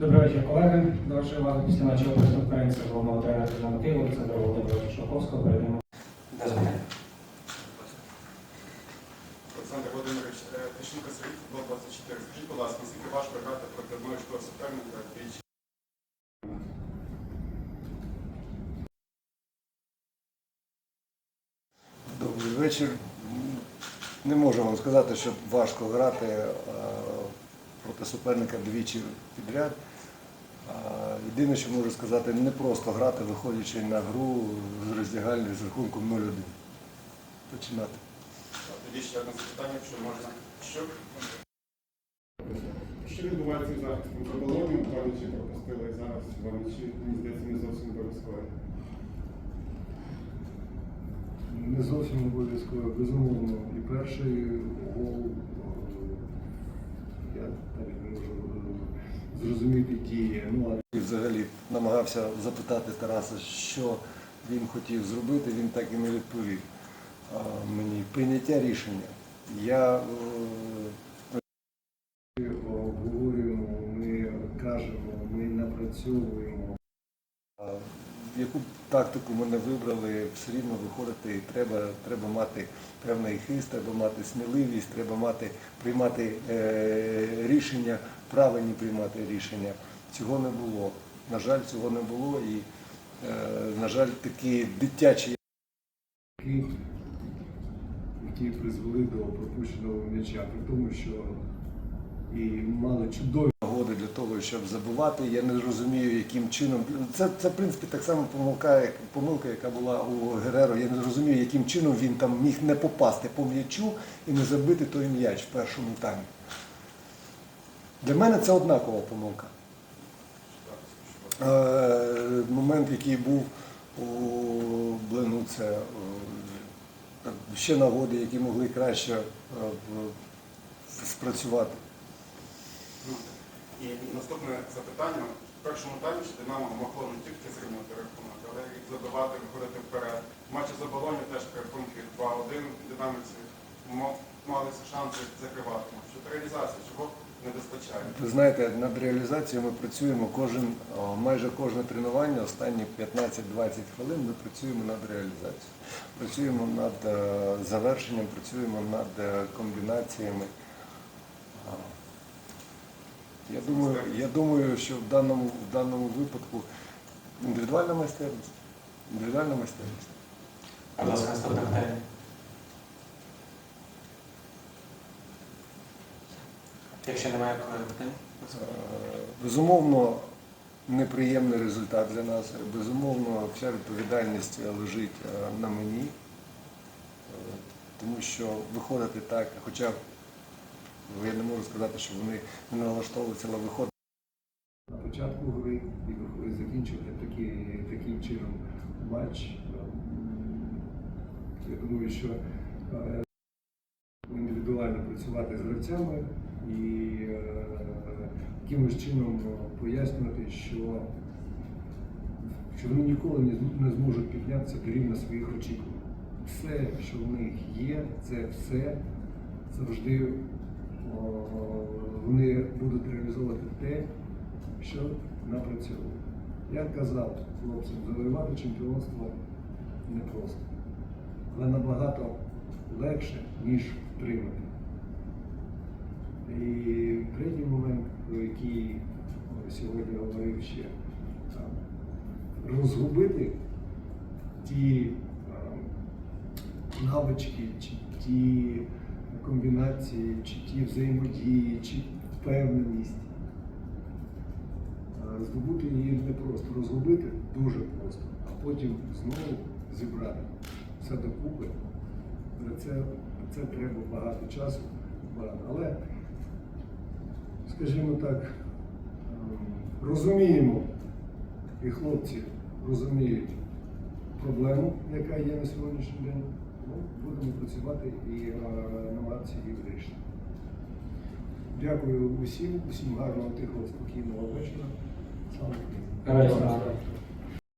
Добрий вечір, колеги. До вашої уваги після матчу прес-конференції головного тренера Динамо Києва Олександра Володимировича Шовковського передаємо. Без. Олександр Володимирович, е, Тищенко Сергій, футбол 24. Скажіть, будь ласка, наскільки важко грати проти одного і того суперника двічі? Добрий вечір. Не можу вам сказати, що важко грати проти суперника двічі підряд. Єдине, що можу сказати, не просто грати, виходячи на гру з роздягальної з рахунком 0-1. Починати. Тоді ще одне запитання, якщо можна. Що? Що відбувається з захистом Проболонів? Пам'ятчі пропустили і зараз вам чи мені здається не зовсім обов'язково. Не зовсім обов'язково, безумовно. І перший гол, я можу е, зрозуміти дії. Ну, а І взагалі намагався запитати Тараса, що він хотів зробити, він так і не відповів А, мені. Прийняття рішення. Я е, обговорюємо, ми кажемо, ми напрацьовуємо. Яку тактику ми не вибрали, все рівно виходити треба, треба мати певний хист, треба мати сміливість, треба мати, приймати е, рішення, правильні приймати рішення. Цього не було. На жаль, цього не було і, е, на жаль, такі дитячі які, призвели до пропущеного м'яча, при тому, що і мали чудові того, щоб забувати. Я не розумію, яким чином. Це, це в принципі, так само помилка, як, помилка, яка була у Гереро. Я не розумію, яким чином він там міг не попасти по м'ячу і не забити той м'яч в першому таймі. Для мене це однакова помилка. Е, момент, який був у Блену, це е, ще нагоди, які могли краще е, спрацювати. І наступне запитання. В першому таймі Динамо могло не тільки зрівняти рахунок, але і забивати, виходити вперед. В матчі за Болоню теж при рахунку 2-1 динаміці мо- мали шанси закривати. Щодо реалізації, чого не вистачає? Ви знаєте, над реалізацією ми працюємо кожен, майже кожне тренування, останні 15-20 хвилин ми працюємо над реалізацією. Працюємо над е, завершенням, працюємо над е, комбінаціями. Я думаю, я думаю, що в даному, в даному випадку індивідуальна майстерність. Індивідуальна майстерність. Будь ласка, наступне питання. Якщо немає питань, Е, Безумовно, неприємний результат для нас. Безумовно, вся відповідальність лежить е, на мені, Е, тому що виходити так, хоча я не можу сказати, що вони не налаштовуються, на початку гри і закінчити такі, таким чином матч. Я думаю, що е, індивідуально працювати з гравцями і е, якимось чином пояснювати, що, що вони ніколи не, зможуть піднятися до рівня своїх очікувань. Все, що в них є, це все завжди вони будуть реалізовувати те, що напрацьовують. Я казав хлопцям, завоювати чемпіонство непросто, але набагато легше, ніж втримати. І третій момент, про який сьогодні говорив ще, розгубити ті а, навички, чи ті комбінації, чи ті взаємодії, чи впевненість. Здобути її не просто розгубити дуже просто, а потім знову зібрати все докупи. Це, це треба багато часу. Але, скажімо так, ем, розуміємо, і хлопці розуміють проблему, яка є на сьогоднішній день. Ну, будемо працювати і намагатися її вирішити. Дякую усім, усім гарного, тихого, спокійного вечора. Слава Україні!